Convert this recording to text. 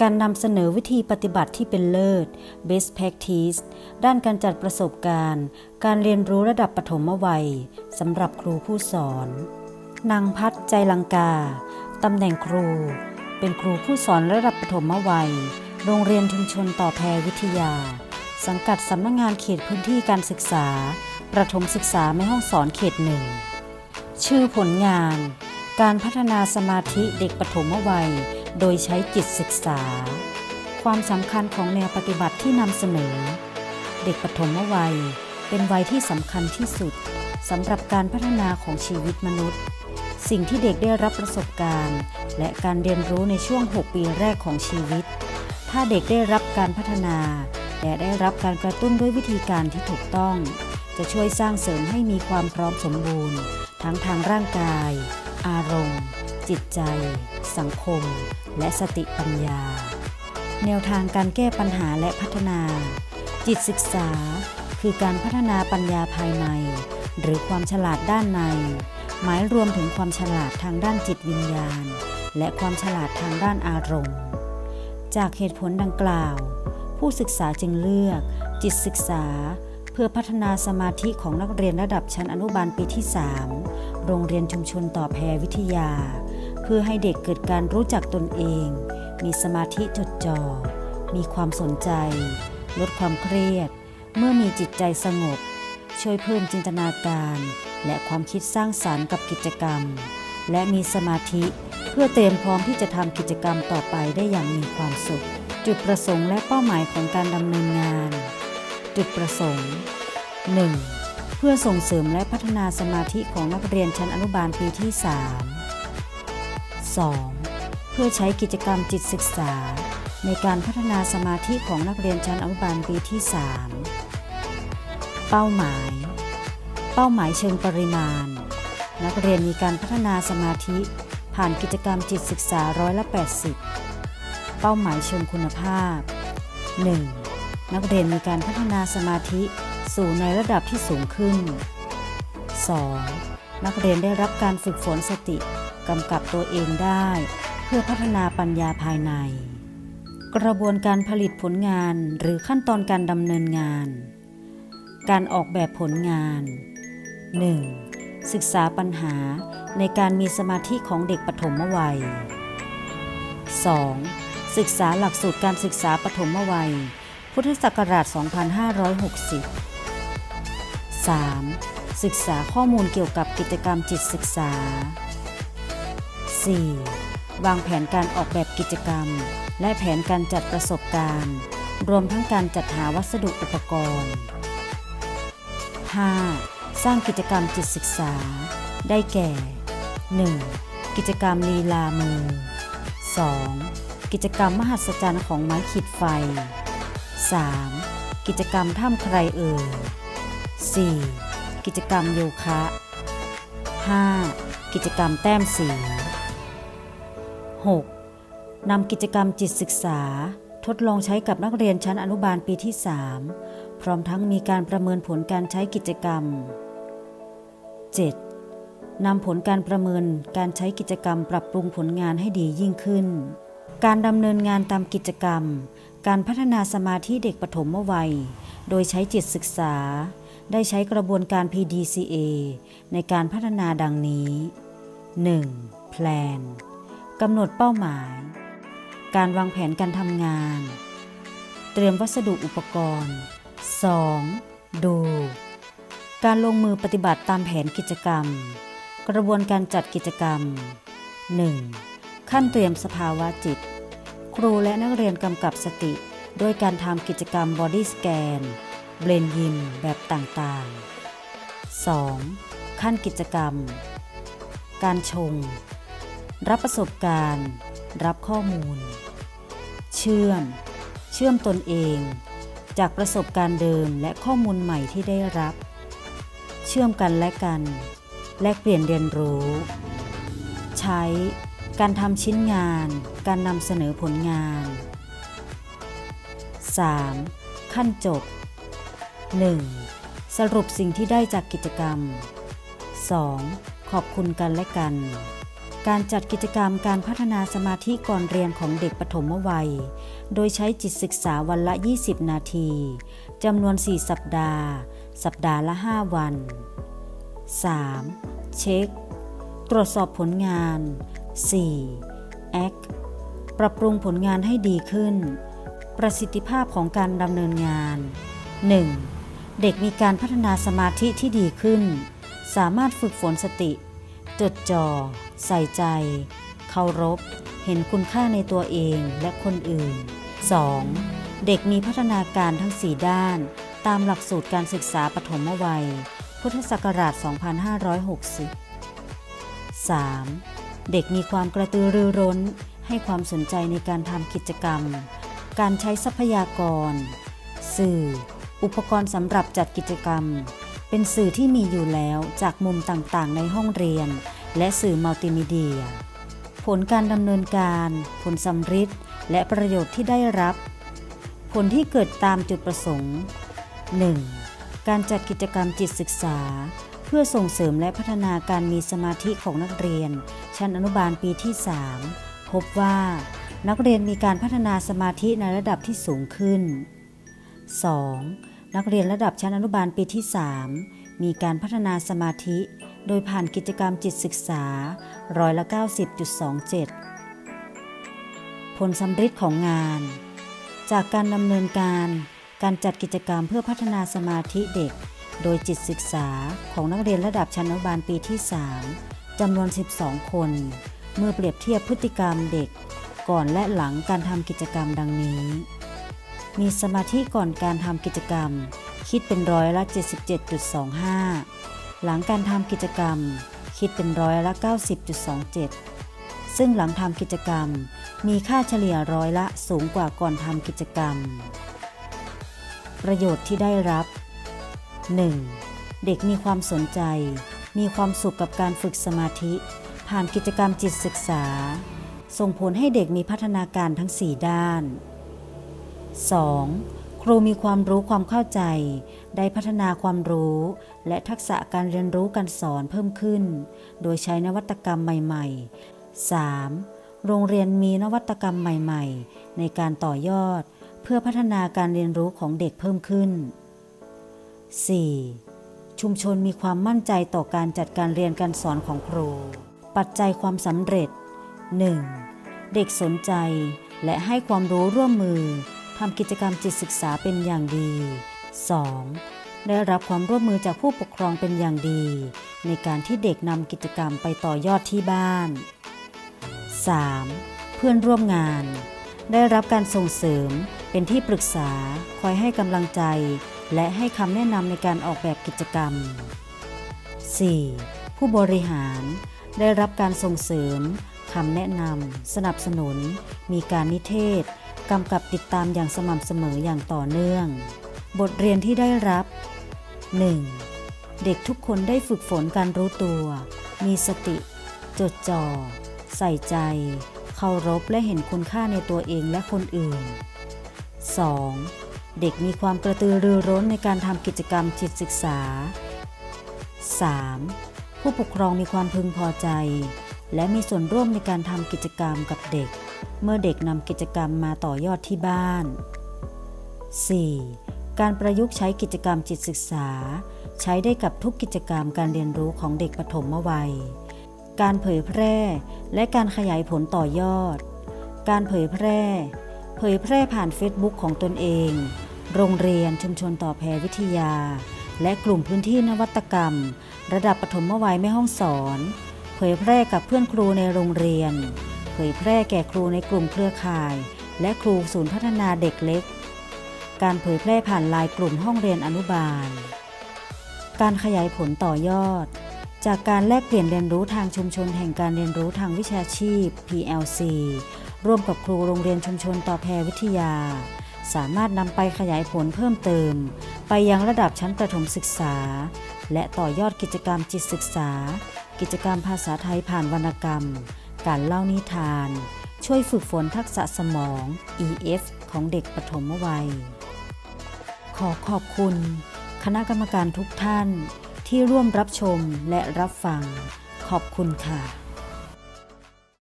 การนำเสนอวิธีปฏิบัติที่เป็นเลิศ best practice ด้านการจัดประสบการณ์ การเรียนรู้ระดับปฐมวัยสำหรับครูผู้สอน นางพัฒใจลังกา ตำแหน่งครู เป็นครูผู้สอนระดับปฐมวัย โรงเรียนชุมชนต่อแพรวิทยา สังกัดสำนักงงานเขตพื้นที่การศึกษา ประถมศึกษาแม่ห้องสอนเขตหนึ่ง ชื่อผลงาน การพัฒนาสมาธิเด็กปฐมวัย โดยใช้จิตศึกษา ความสำคัญของแนวปฏิบัติที่นำเสนอ เด็กปฐมวัย เป็นวัยที่สำคัญที่สุดสำหรับการพัฒนาของชีวิตมนุษย์ สิ่งที่เด็กได้รับประสบการณ์ และการเรียนรู้ในช่วง 6 ปีแรกของชีวิต ถ้าเด็กได้รับการพัฒนา และได้รับการกระตุ้นด้วยวิธีการที่ถูกต้อง จะช่วยสร้างเสริมให้มีความพร้อมสมบูรณ์ ทั้งทางร่างกาย อารมณ์ จิตใจ สังคม และสติปัญญา แนวทางการแก้ปัญหาและพัฒนา จิตศึกษา คือการพัฒนาปัญญาภายใน หรือความฉลาดด้านใน หมายรวมถึงความฉลาดทางด้านจิตวิญญาณ และความฉลาดทางด้านอารมณ์ จากเหตุผลดังกล่าว ผู้ศึกษาจึงเลือก จิตศึกษาเพื่อพัฒนาสมาธิของนักเรียนระดับชั้นอนุบาลปีที่ 3 โรงเรียนชุมชนต่อแพรวิทยา เพื่อให้เด็กเกิดการรู้จักตนเอง มีสมาธิจดจ่อ มีความสนใจ ลดความเครียด เมื่อมีจิตใจสงบ ช่วยเพิ่มจินตนาการ และความคิดสร้างสารรค์กับกิจกรรม และมีสมาธิเพื่อเตรียมพร้อมที่จะทำกิจกรรมต่อไปได้อย่างมีความสุข จุดประสงค์และเป้าหมายของการดำเนินงาน จุดประสงค์ 1. เพื่อส่งเสริมและพัฒนาสมาธิของนักเรียนชั้นอนุบาลปีที่ 3 2. เพื่อใช้กิจกรรมจิตศึกษา ในการพัฒนาสมาธิของนักเรียนชั้นอนุบาลปีที่ 3 เป้าหมาย เป้าหมายเชิงปริมาณ นักเรียนมีการพัฒนาสมาธิผ่านกิจกรรมจิตศึกษาร้อยละ 80 เป้าหมายเชิงคุณภาพ 1. นักเรียนมีการพัฒนาสมาธิสู่ในระดับที่สูงขึ้น 2. นักเรียนได้รับการฝึกฝนสติ กำกับตัวเองได้ เพื่อพัฒนาปัญญาภายใน กระบวนการผลิตผลงานหรือขั้นตอนการดำเนินงาน การออกแบบผลงาน 1. ศึกษาปัญหาในการมีสมาธิของเด็กปฐมวัย 2. ศึกษาหลักสูตรการศึกษาปฐมวัย พุทธศักราช 2560 3. ศึกษาข้อมูลเกี่ยวกับกิจกรรมจิตศึกษา 4. วางแผนการออกแบบกิจกรรม และแผนการจัดประสบการณ์ รวมทั้งการจัดหาวัสดุอุปกรณ์ 5. สร้างกิจกรรมจิตศึกษา ได้แก่ 1. กิจกรรมลีลามือ 2. กิจกรรมมหัศจรรย์ของไม้ขีดไฟ 3. กิจกรรมถ้ำใครเอ่ย 4. กิจกรรมโยคะ 5. กิจกรรมแต้มสี 6. นำกิจกรรมจิตศึกษา ทดลองใช้กับนักเรียนชั้นอนุบาลปีที่ 3 พร้อมทั้งมีการประเมินผลการใช้กิจกรรม 7. นำผลการประเมินการใช้กิจกรรมปรับปรุงผลงานให้ดียิ่งขึ้น การดำเนินงานตามกิจกรรม การพัฒนาสมาธิเด็กปฐมวัย โดยใช้จิตศึกษา ได้ใช้กระบวนการ PDCA ในการพัฒนาดังนี้ 1. แพลน กำหนดเป้าหมาย การวางแผนการทำงาน เตรียมวัสดุอุปกรณ์ 2. ดู การลงมือปฏิบัติตามแผนกิจกรรม กระบวนการจัดกิจกรรม 1. ขั้นเตรียมสภาวะจิต ครูและนักเรียนกำกับสติ ด้วยการทำกิจกรรม Body Scan เบรนยิมแบบต่างๆ 2. ขั้นกิจกรรม การชง รับประสบการณ์ รับข้อมูล เชื่อม เชื่อมตนเอง จากประสบการณ์เดิมและข้อมูลใหม่ที่ได้รับ เชื่อมกันและกัน แลกเปลี่ยนเรียนรู้ ใช้ การทำชิ้นงาน การนำเสนอผลงาน 3. ขั้นจบ 1. สรุปสิ่งที่ได้จากกิจกรรม 2. ขอบคุณกันและกัน การจัดกิจกรรมการพัฒนาสมาธิก่อนเรียนของเด็กปฐมวัย โดยใช้จิตศึกษาวันละ 20 นาที จำนวน 4 สัปดาห์ สัปดาห์ละ 5 วัน 3. เช็ค ตรวจสอบผลงาน 4. แอคปรับปรุงผลงานให้ดีขึ้น ประสิทธิภาพของการดำเนินงาน 1. เด็กมีการพัฒนาสมาธิที่ดีขึ้น สามารถฝึกฝนสติ จดจ่อ ใส่ใจ เคารพ เห็นคุณค่าในตัวเองและคนอื่น 2. เด็กมีพัฒนาการทั้ง 4 ด้าน ตามหลักสูตรการศึกษาปฐมวัย พุทธศักราช 2560 3. เด็กมีความกระตือรือร้น ให้ความสนใจในการทำกิจกรรม การใช้ทรัพยากร สื่อ อุปกรณ์สำหรับจัดกิจกรรม เป็นสื่อที่มีอยู่แล้วจากมุมต่างๆ ในห้องเรียน และสื่อมัลติมีเดีย ผลการดำเนินการ ผลสำฤทธิ์และประโยชน์ที่ได้รับ ผลที่เกิดตามจุดประสงค์ 1. การจัดกิจกรรมจิตศึกษา เพื่อส่งเสริมและพัฒนาการมีสมาธิของนักเรียน ชั้นอนุบาลปีที่ 3 พบว่านักเรียนมีการพัฒนาสมาธิในระดับที่สูงขึ้น 2. นักเรียนระดับชั้นอนุบาลปีที่ 3 มีการพัฒนาสมาธิ โดยผ่านกิจกรรมจิตศึกษาร้อยละ90.27 ผลสำฤทธิ์ของงาน จากการดำเนินการการจัดกิจกรรมเพื่อพัฒนาสมาธิเด็ก โดยจิตศึกษาของนักเรียนระดับชั้นอนุบาลปีที่ 3จำนวน 12 คน เมื่อเปรียบเทียบพฤติกรรมเด็ก ก่อนและหลังการทำกิจกรรมดังนี้ มีสมาธิก่อนการทำกิจกรรม คิดเป็นร้อยละ 77.25 หลังการทำกิจกรรม คิดเป็นร้อยละ 90.27 ซึ่งหลังทำกิจกรรม มีค่าเฉลี่ยร้อยละสูงกว่าก่อนทำกิจกรรม ประโยชน์ที่ได้รับ 1. เด็กมีความสนใจ มีความสุขกับการฝึกสมาธิ ผ่านกิจกรรมจิตศึกษา ส่งผลให้เด็กมีพัฒนาการทั้ง 4 ด้าน 2. ครูมีความรู้ความเข้าใจ ได้พัฒนาความรู้ และทักษะการเรียนรู้การสอนเพิ่มขึ้น โดยใช้นวัตกรรมใหม่ ๆ 3. โรงเรียนมีนวัตกรรมใหม่ ๆ ในการต่อยอด เพื่อพัฒนาการเรียนรู้ของเด็กเพิ่มขึ้น 4. ชุมชนมีความมั่นใจต่อการจัดการเรียนการสอนของครู ปัจจัยความสำเร็จ 1. เด็กสนใจและให้ความรู้ร่วมมือ ทำกิจกรรมจิตศึกษาเป็นอย่างดี 2. ได้รับความร่วมมือจากผู้ปกครองเป็นอย่างดี ในการที่เด็กนำกิจกรรมไปต่อยอดที่บ้าน 3. เพื่อนร่วมงาน ได้รับการส่งเสริมเป็นที่ปรึกษา คอยให้กำลังใจ และให้คำแนะนำในการออกแบบกิจกรรม 4. ผู้บริหาร ได้รับการส่งเสริมคำแนะนำสนับสนุน มีการนิเทศ กำกับติดตามอย่างสม่ำเสมออย่างต่อเนื่อง บทเรียนที่ได้รับ 1. เด็กทุกคนได้ฝึกฝนการรู้ตัว มีสติ จดจ่อ ใส่ใจ เคารพและเห็นคุณค่าในตัวเองและคนอื่น 2. เด็กมีความกระตือรือร้นในการทำกิจกรรมจิตศึกษา 3. ผู้ปกครองมีความพึงพอใจ และมีส่วนร่วมในการทำกิจกรรมกับเด็ก เมื่อเด็กนำกิจกรรมมาต่อยอดที่บ้าน 4. การประยุกต์ใช้กิจกรรมจิตศึกษา ใช้ได้กับทุกกิจกรรมการเรียนรู้ของเด็กปฐมวัย การเผยแพร่และการขยายผลต่อยอด การเผยแพร่ เผยแพร่ผ่านเฟซบุ๊กของตนเอง โรงเรียนชุมชนต่อแพรวิทยา และกลุ่มพื้นที่นวัตกรรม ระดับปฐมวัยแม่ห้องสอน เผยแพร่กับเพื่อนครูในโรงเรียน เผยแพร่แก่ครูในกลุ่มเครือข่าย และครูศูนย์พัฒนาเด็กเล็ก การเผยแพร่ผ่านลายกลุ่มห้องเรียนอนุบาล การขยายผลต่อยอด จากการแลกเปลี่ยนเรียนรู้ทางชุมชนแห่งการเรียนรู้ทางวิชาชีพ PLC ร่วมกับครูโรงเรียนชุมชนต่อแพรวิทยา สามารถนำไปขยายผลเพิ่มเติม ไปยังระดับชั้นประถมศึกษา และต่อยอดกิจกรรมจิตศึกษา กิจกรรมภาษาไทยผ่านวรรณกรรม การเล่านิทาน ช่วยฝึกฝนทักษะสมอง EF ของเด็กปฐมวัย ขอขอบคุณ คณะกรรมการทุกท่านที่ร่วมรับชมและรับฟัง ขอบคุณค่ะ